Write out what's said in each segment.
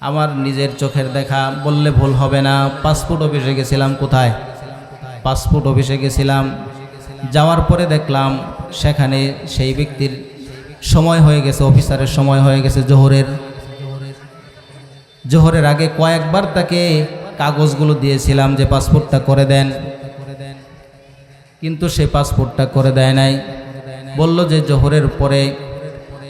আমার নিজের চোখের দেখা বললে ভুল হবে না। পাসপোর্ট অফিসে গেছিলাম কোথায়? পাসপোর্ট অফিসে গেছিলাম। যাওয়ার পরে দেখলাম সেখানে সেই ব্যক্তির সময় হয়ে গেছে, অফিসারের সময় হয়ে গেছে জোহরের। জোহরের আগে কয়েকবার তাকে কাগজগুলো দিয়েছিলাম যে পাসপোর্টটা করে দেন। কিন্তু সে পাসপোর্টটা করে দেয় নাই। বলল যে জোহরের পরে,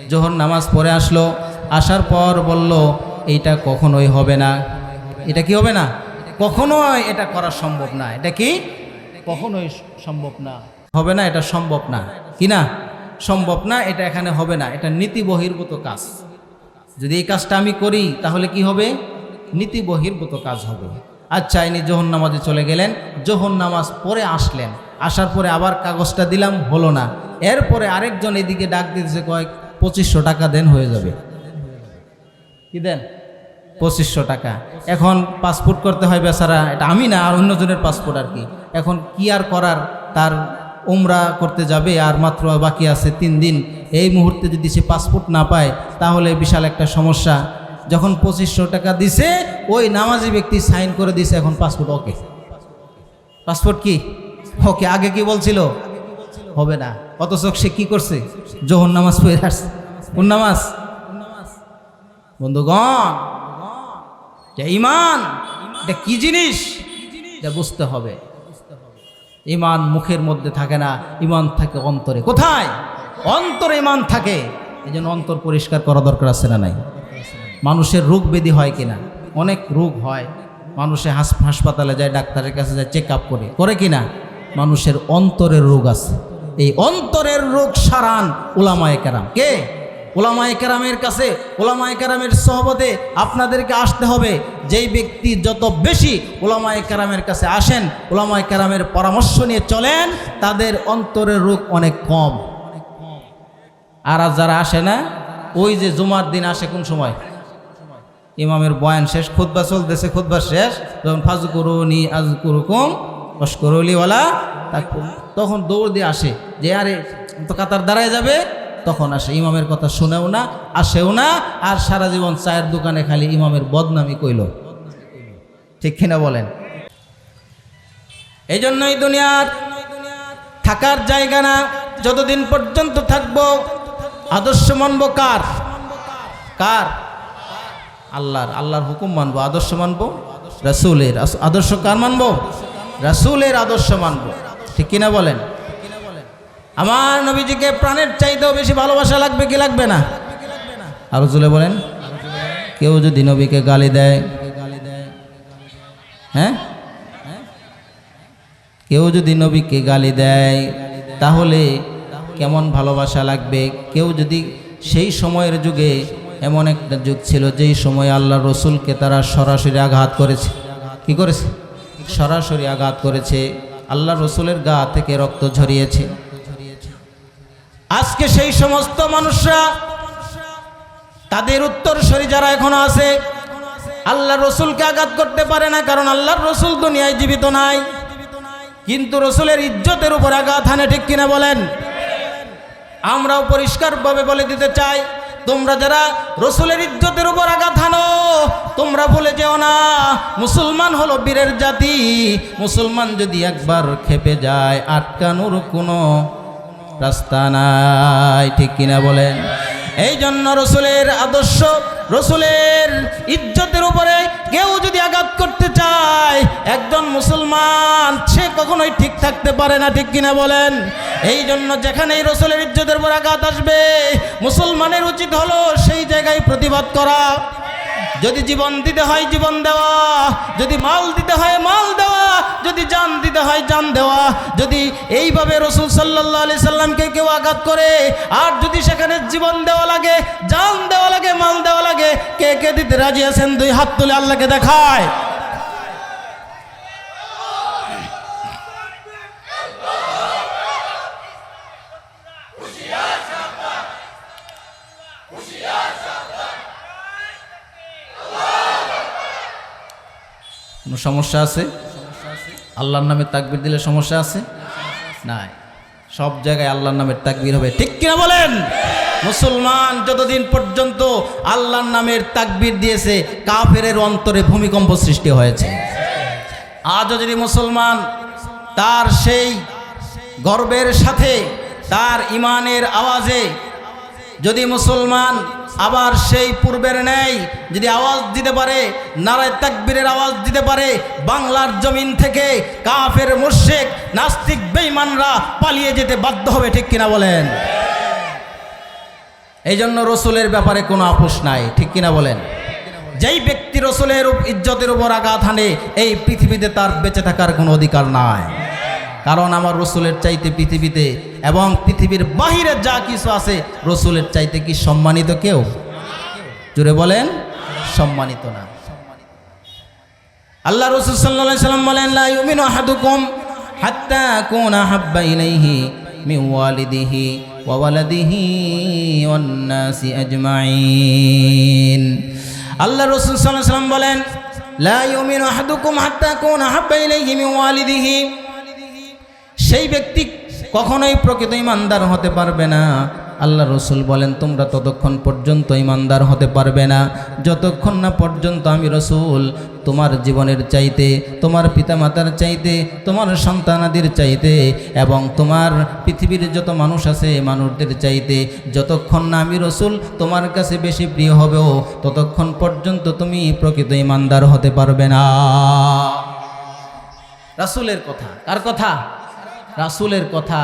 জোহর নামাজ পড়ে আসলো। আসার পর বলল এইটা কখনোই হবে না। এটা কি হবে না? কখনোই এটা করা সম্ভব না। এটা কি? কখনোই সম্ভব না। হবে না, এটা সম্ভব না। কি না? সম্ভব না, এটা এখানে হবে না। এটা নীতি বহির্ভূত কাজ। যদি এই কাজটা আমি করি, তাহলে কি হবে? নীতি বহির্ভূত কাজ হবে। আচ্ছা ইনি জোহর নামাজে চলে গেলেন। জোহর নামাজ পরে আসলেন। আসার পরে আবার কাগজটা দিলাম, হলো না। এরপরে আরেকজন এদিকে ডাক দিতেছে কয়েক পঁচিশশো টাকা দেন, হয়ে যাবে। কি দেন? পঁচিশশো টাকা। এখন পাসপোর্ট করতে হয় বেচারা, এটা আমি না, আর অন্যজনের পাসপোর্ট আর কি। এখন কি আর করার, তার উমরা করতে যাবে, আর মাত্র বাকি আছে তিন দিন। এই মুহূর্তে যদি সে পাসপোর্ট না পায়, তাহলে বিশাল একটা সমস্যা। যখন পঁচিশশো টাকা দিছে, ওই নামাজি ব্যক্তি সাইন করে দিছে, এখন পাসপোর্ট ওকে পাসপোর্ট কি? ওকে আগে কি বলছিল? হবে না। অথচ সে কি করছে? জোহর নামাজ পড়ে আসছে। কোন নামাজ? বন্ধুগণ যে ইমান এটা কি জিনিস? এটা বুঝতে হবে। ইমান মুখের মধ্যে থাকে না ইমান থাকে অন্তরে। কোথায়? অন্তরে ইমান থাকে। এই জন্য অন্তর পরিষ্কার করা দরকার আছে না নাই? মানুষের রোগ ব্যাধি হয় কিনা? অনেক রোগ হয়। মানুষে হাস- হাসপাতালে যায়, ডাক্তারের কাছে যায় চেক আপ করে। করে কিনা? মানুষের অন্তরের রোগ আছে। এই অন্তরের রোগ সারান ওলামায়ে কেরাম। কে? ওলামায়ে কেরামের কাছে, ওলামায়ে কেরামের সহবতে আপনাদেরকে আসতে হবে। যেই ব্যক্তি যত বেশি ওলামায়ে কেরামের কাছে আসেন, ওলামায়ে কেরামের পরামর্শ নিয়ে চলেন, তাদের অন্তরের রোগ অনেক কম। আর যারা আসে না, ওই যে জুমার দিন আসে কোন সময়? ইমামের বয়ান শেষ খুদ্া চলতেছে খুদ্া শেষ, যখন ফাজু করুনি আজ করুকুম অস্করলিওয়ালা তখন দৌড় দিয়ে আসে যে, আরে, তো কাতার দাঁড়ায় যাবে? তখন আসে ইমামের কথা শুনেও না, আসেও না, আর সারা জীবন চায়ের দোকানে খালি ইমামের বদনামি কইল। ঠিক কিনা বলেন? এই জন্যই দুনিয়ার থাকার জায়গা না, যতদিন পর্যন্ত থাকব, আদর্শ মানব কার? কার? আল্লাহর। আল্লাহর হুকুম মানবো, আদর্শ মানবো? রাসুলের। আদর্শ কার মানবো? রাসুলের আদর্শ মানবো। ঠিক কিনা বলেন? আমার নবীজিকে প্রাণের চাইতেও বেশি ভালোবাসা লাগবে কি লাগবে না? আরও জুলে বলেন। কেউ যদি নবীকে গালি দেয় হ্যাঁ? কেউ যদি নবীকে গালি দেয়, তাহলে কেমন ভালোবাসা লাগবে? কেউ যদি সেই সময়ের যুগে এমন একটা যুগ ছিল যেই সময় আল্লাহ রসুলকে তারা সরাসরি আঘাত করেছে। কি করেছে? সরাসরি আঘাত করেছে। আল্লাহ রসুলের গা থেকে রক্ত ঝরিয়েছে। আজকে সেই সমস্ত মানুষরা তাদের উত্তরসরি যারা এখনও আছে আল্লাহ রসুলকে আঘাত করতে পারে না, কারণ আল্লাহর রসুল দুনিয়ায় জীবিত নাই। কিন্তু রসুলের ইজ্জতের উপর আঘাত হানে, ঠিক কিনা বলেন? আমরাও পরিষ্কারভাবে বলে দিতে চাই, তোমরা যারা রসুলের ইজ্জতের উপর আঘাত হানো, তোমরা ভুলে যেও না, মুসলমান হলো বীরের জাতি। মুসলমান যদি একবার খেপে যায়, আটকানোর কোনো রাস্তা নাই, ঠিক কিনা বলেন? এই জন্য রসুলের আদর্শ, রসুলের ইজ্জতের উপরে কেউ যদি আঘাত করতে চায়, একজন মুসলমান, সে কখনোই ঠিক থাকতে পারে না, ঠিক কিনা বলেন? এই জন্য যেখানেই রসুলের ইজ্জতের উপর আঘাত আসবে, মুসলমানের উচিত হলো সেই জায়গায় প্রতিবাদ করা। যদি জীবন দিতে হয় জীবন দেওয়া, যদি মাল দিতে হয় মাল দেওয়া, যদি জান দিতে হয় জান দেওয়া, যদি এইভাবে রসুল সাল্লাহ আলি সাল্লামকে কেউ আঘাত করে, আর যদি সেখানে জীবন দেওয়া লাগে, জান দেওয়া লাগে, মাল দেওয়া লাগে, কে কে দিতে রাজি আছেন, দুই হাত তুলে আল্লাহকে দেখায়। কোনো সমস্যা আছে? আল্লাহর নামে তাকবির দিলে সমস্যা আছে? নাই। সব জায়গায় আল্লাহর নামের তাকবির হবে। ঠিক কিনা বলেন? মুসলমান যতদিন পর্যন্ত আল্লাহর নামের তাকবির দিয়েছে, কাফেরের অন্তরে ভূমিকম্প সৃষ্টি হয়েছে। আজও যদি মুসলমান তার সেই গর্বের সাথে, তার ইমানের আওয়াজে যদি মুসলমান আবার সেই পূর্বের ন্যায় যদি আওয়াজ দিতে পারে, নারায় তাকবীরের আওয়াজ দিতে পারে, বাংলার জমিন থেকে কাফের মুর্শেক নাস্তিক, বেঈমানরা পালিয়ে যেতে বাধ্য হবে, ঠিক কিনা বলেন? এই জন্য রসুলের ব্যাপারে কোনো আপোষ নাই, ঠিক কিনা বলেন? যেই ব্যক্তি রসুলের ইজ্জতের উপর আঘাত হানে, এই পৃথিবীতে তার বেঁচে থাকার কোনো অধিকার নাই। কারণ আমার রসুলের চাইতে পৃথিবীতে এবং পৃথিবীর বাহিরে যা কিছু আছে, রসুলের চাইতে কি সম্মানিত কেউ? জুড়ে বলেন, সম্মানিত না। আল্লাহ রসুল সাল্লাহ সাল্লাম বলেন, লা ইউমিনু আহাদুকুম হাত্তা কুনা হাব্বা ইলাইহি মিন ওয়ালিদিহি ওয়া ওয়ালাদিহি ওয়ান নাসি আজমাইন। আল্লাহ রসুল সাল্লাহ সাল্লাম বলেন, লা ইউমিনু আহাদুকুম হাত্তা কুনা হাব্বা ইলাইহি মিন ওয়ালিদিহি। সেই ব্যক্তি কখনোই প্রকৃত ইমানদার হতে পারবে না। আল্লাহ রসুল বলেন, তোমরা ততক্ষণ পর্যন্ত ইমানদার হতে পারবে না। যতক্ষণ না পর্যন্ত আমি রসুল, তোমার জীবনের চাইতে, তোমার পিতামাতার চাইতে, তোমার সন্তানাদের চাইতে এবং তোমার পৃথিবীর যত মানুষ আছে মানুষদের চাইতে, যতক্ষণ না আমি রসুল, তোমার কাছে বেশি প্রিয় হবেও ততক্ষণ পর্যন্ত তুমি প্রকৃত ইমানদার হতে পারবে না। রাসুলের কথা, কার কথা? রাসুলের কথা,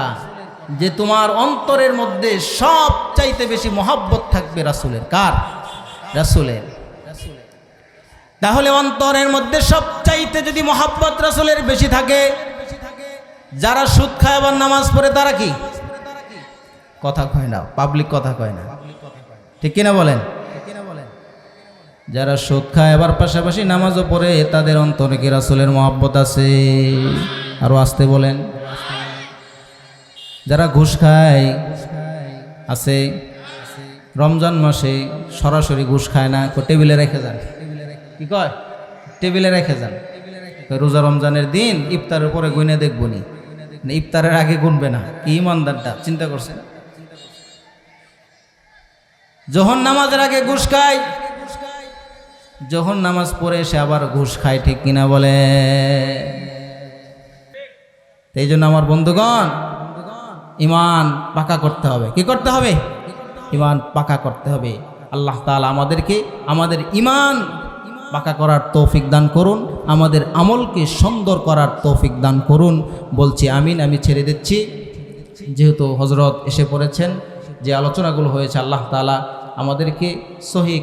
যে তোমার অন্তরের মধ্যে সব চাইতে বেশি মহাব্বত থাকবে রাসুলের। কার? রাসুলের। তাহলে অন্তরের মধ্যে সব চাইতে যদি মহাব্বত রাসুলের বেশি থাকে, যারা সুদ খায় আবার নামাজ পড়ে, তারা কি? কথা কয় না পাবলিক কথা কয় না। ঠিক কিনা বলেন? যারা সুদ খায় আবার পাশাপাশি নামাজও পড়ে, তাদের অন্তরে কি রাসুলের মহাব্বত আছে? আরও আসতে বলেন। যারা ঘুষ খায়, আছে। রমজান মাসে সরাসরি ঘুষ খায় না টেবিলে রেখে যান। কি কয়? টেবিলে রেখে যান। রোজা রমজানের দিন ইফতারের পরে গুনে দেখব নি। ইফতারের আগে গুনবে না। কি ইমানদারটা, চিন্তা করছেন? যখন নামাজের আগে ঘুষ খায়, যখন নামাজ পড়ে সে আবার ঘুষ খায়, ঠিক কিনা বলে? এই জন্য আমার বন্ধুগণ ইমান পাকা করতে হবে। কি করতে হবে? ইমান পাকা করতে হবে। আল্লাহ তাআলা আমাদেরকে আমাদের ইমান পাকা করার তৌফিক দান করুন, আমাদের আমলকে সুন্দর করার তৌফিক দান করুন। বলছি আমিন, আমি ছেড়ে দিচ্ছি। যেহেতু হজরত এসে পড়েছেন, যে আলোচনাগুলো হয়েছে, আল্লাহ তাআলা আমাদেরকে সহি